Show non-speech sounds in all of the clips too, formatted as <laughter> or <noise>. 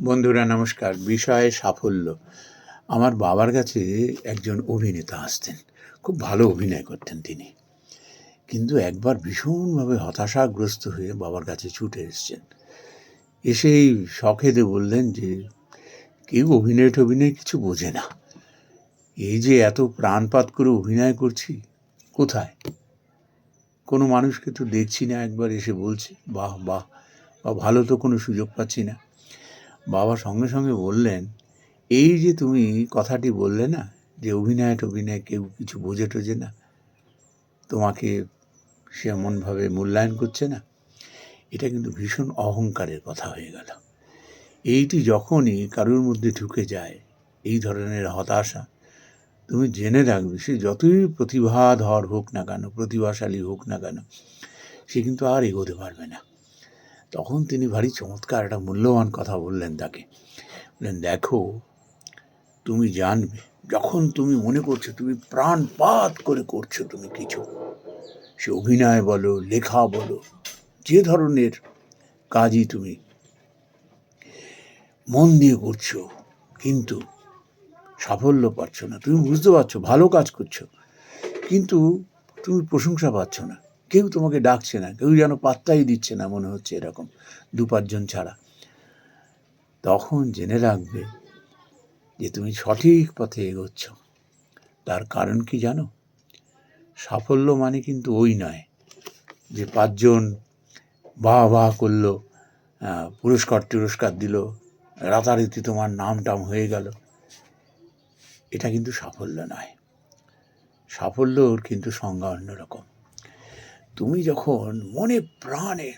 বন্ধুরা, নমস্কার। বিষয়ে সাফল্য। আমার বাবার কাছে একজন অভিনেতা আসতেন। খুব ভালো অভিনয় করতেন তিনি। কিন্তু একবার ভীষণভাবে হতাশাগ্রস্ত হয়ে বাবার কাছে ছুটে এসেছেন। এসেই শখেদে বললেন যে, কেউ অভিনয় টভিনয় কিছু বোঝে না। এই যে এত প্রাণপাত করে অভিনয় করছি, কোথায়? কোনো মানুষকে তো দেখছি না একবার এসে বলছে, বাহ বাহ, বা ভালো তো কোনো সুযোগ পাচ্ছি না। বাবা সঙ্গে সঙ্গে বললেন, এই যে তুমি কথাটি বললে না, যে অভিনয় টভিনয় কেউ কিছু বোঝে টোঝে না, তোমাকে সে এমনভাবে মূল্যায়ন করছে না? এটা কিন্তু ভীষণ অহংকারের কথা হয়ে গেল। এইটি যখনই কারোর মধ্যে ঢুকে যায়, এই ধরনের হতাশা, তুমি জেনে রাখবে সে যতই প্রতিভাধর হোক না কেন, প্রতিভাশালী হোক না কেন, সে কিন্তু আর এগোতে পারবে না। তখন তিনি ভারী চমৎকার একটা মূল্যবান কথা বললেন তাকে। বললেন, দেখো, তুমি জানবে, যখন তুমি মনে করছ, তুমি প্রাণপাত করে করছ তুমি কিছু, সে অভিনয় বলো, লেখা বলো, যে ধরনের কাজই তুমি মন দিয়ে করছ, কিন্তু সাফল্য পাচ্ছ না। তুমি বুঝতে পারছ, ভালো কাজ করছ, কিন্তু তুমি প্রশংসা পাচ্ছ না। কেউ তোমাকে ডাকছে না, কেউ যেন পাত্তাই দিচ্ছে না, মনে হচ্ছে এরকম দু পাঁচজন ছাড়া। তখন জেনে রাখবে যে তুমি সঠিক পথে এগোচ্ছ। তার কারণ কি জানো? সাফল্য মানে কিন্তু ওই নয় যে পাঁচজন বাহ বাহ করল পুরস্কার টুরস্কার দিল, রাতারাতি তোমার নাম টাম হয়ে গেল। এটা কিন্তু সাফল্য নয়। সাফল্যর কিন্তু সংজ্ঞা অন্যরকম। তুমি যখন মনে প্রাণে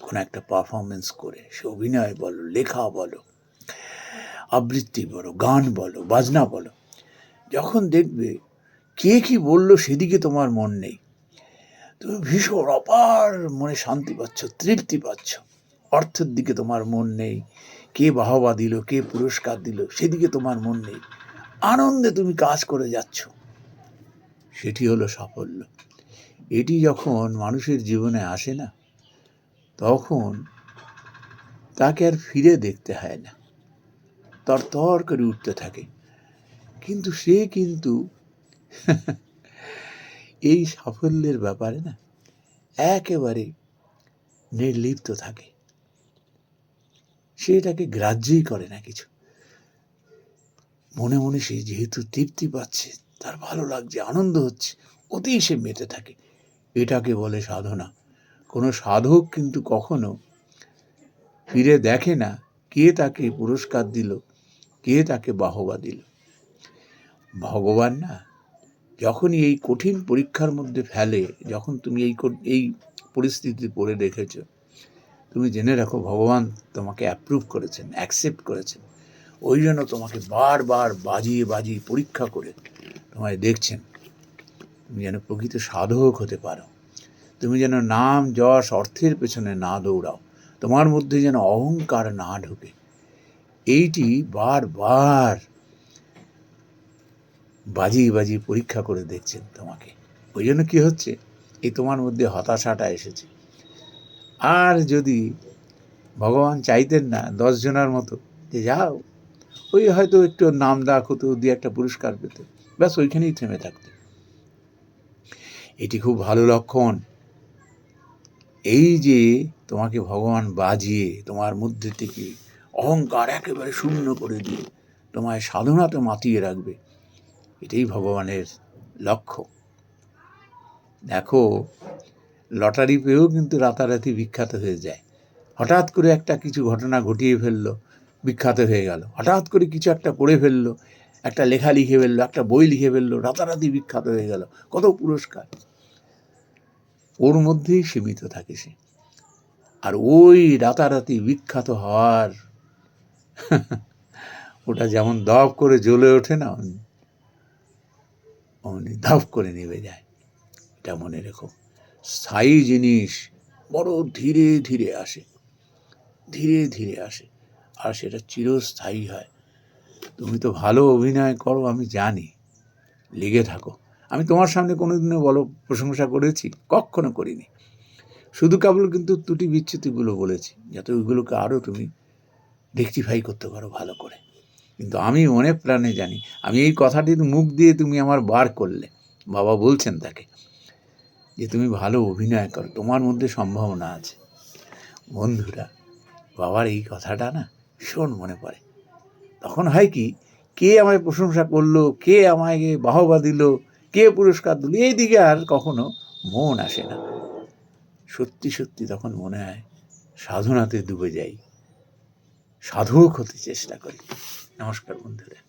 কোনো একটা পারফরমেন্স করে, সে অভিনয় বলো, লেখা বলো, আবৃত্তি বলো, গান বলো, বাজনা বলো, যখন দেখবে কে কি বলল সেদিকে তোমার মন নেই। তুমি ভীষণ অপার মনে শান্তি পাচ্ছ, তৃপ্তি পাচ্ছ। অর্থের দিকে তোমার মন নেই, কে বাহবা দিল, কে পুরস্কার দিল, সেদিকে তোমার মন নেই। আনন্দে তুমি কাজ করে যাচ্ছ। সেটি হলো সাফল্য। এটি যখন মানুষের জীবনে আসে না, তখন তাকে আর ফিরে দেখতে হয় না। তর তর করে উঠতে থাকে। কিন্তু সে কিন্তু <laughs> এই সাফল্যের ব্যাপারে না, একেবারে নির্লিপ্ত থাকে। সে এটাকে গ্রাহ্যই করে না কিছু। মনে মনে সে যেহেতু তৃপ্তি পাচ্ছে, তার ভালো লাগছে, আনন্দ হচ্ছে ওতেই সে মেতে থাকে। এটাকে বলে সাধনা। কোনো সাধক কিন্তু কখনো ফিরে দেখে না কে তাকে পুরস্কার দিল, কে তাকে বাহবা দিল। ভগবান না, যখনই এই কঠিন পরীক্ষার মধ্যে ফেলে, যখন তুমি এই এই পরিস্থিতি পড়ে রেখেছ তুমি জেনে রাখো ভগবান তোমাকে অ্যাপ্রুভ করেছেন অ্যাকসেপ্ট করেছেন। ওই জন্য তোমাকে বারবার বাজিয়ে বাজিয়ে পরীক্ষা করে তোমায় দেখছেন। তুমি যেন প্রকৃত সাধক হতে পারো। তুমি যেন নাম, যশ, অর্থের পেছনে না দৌড়াও। তোমার মধ্যে যেন অহংকার না ঢোকে। এইটি বারবার বাজিয়ে বাজিয়ে পরীক্ষা করে দেখছেন তোমাকে। ওই জন্য কী হচ্ছে? এই তোমার মধ্যে হতাশাটা এসেছে। আর যদি ভগবান চাইতেন না দশ জনের মতো, যে যাও, ওই হয়তো একটু নাম ডাক হতো, দিয়ে একটা পুরস্কার পেতে। ব্যাস, ওইখানেই থেমে থাকতে। এটি খুব ভালো লক্ষণ। এই যে তোমাকে ভগবান বাজিয়ে তোমার মধ্যে থেকে অহংকার একেবারে শূন্য করে দিয়ে তোমায় সাধনাতে মাতিয়ে রাখবে, এটাই ভগবানের লক্ষ্য। দেখো, লটারি পেয়েও কিন্তু রাতারাতি বিখ্যাত হয়ে যায়। হঠাৎ করে একটা কিছু ঘটনা ঘটিয়ে ফেলল, বিখ্যাত হয়ে গেল। হঠাৎ করে কিছু একটা করে ফেলল একটা লেখা লিখে ফেলল, একটা বই লিখে ফেলল, রাতারাতি বিখ্যাত হয়ে গেল। কত পুরস্কার। ওর মধ্যেই সীমিত থাকে সে। আর ওই রাতারাতি বিখ্যাত হওয়ার <laughs> ওটা যেমন দপ করে জ্বলে ওঠে না, অমনি দপ করে নেমে যায়। এটা মনে রেখো। স্থায়ী জিনিস বড় ধীরে ধীরে আসে। ধীরে ধীরে আসে। আর সেটা চিরস্থায়ী হয়। তুমি তো ভালো অভিনয় করো, আমি জানি। লেগে থাকো। আমি তোমার সামনে কোনোদিনও বলো, প্রশংসা করেছি? কখনো করিনি। শুধু কেবল কিন্তু ত্রুটি বিচ্যুতিগুলো বলেছি, যাতে ওইগুলোকে আরও তুমি রেকটিফাই করতে পারো ভালো করে। কিন্তু আমি মনে প্রাণে জানি, আমি এই কথাটি মুখ দিয়ে তুমি আমার বার করলে। বাবা বলছেন তাকে যে তুমি ভালো অভিনয় করো, তোমার মধ্যে সম্ভাবনা আছে। বন্ধুরা, বাবার এই কথাটা না ভীষণ মনে পড়ে। তখন হয় কি, কে আমায় প্রশংসা করল, কে আমায় বাহবা দিল, কে পুরস্কার দিল, এই দিকে আর কখনো মন আসে না। সত্যি সত্যি তখন মনে হয় সাধনাতে ডুবে যাই। সাধক হতে চেষ্টা করি। নমস্কার বন্ধুরা।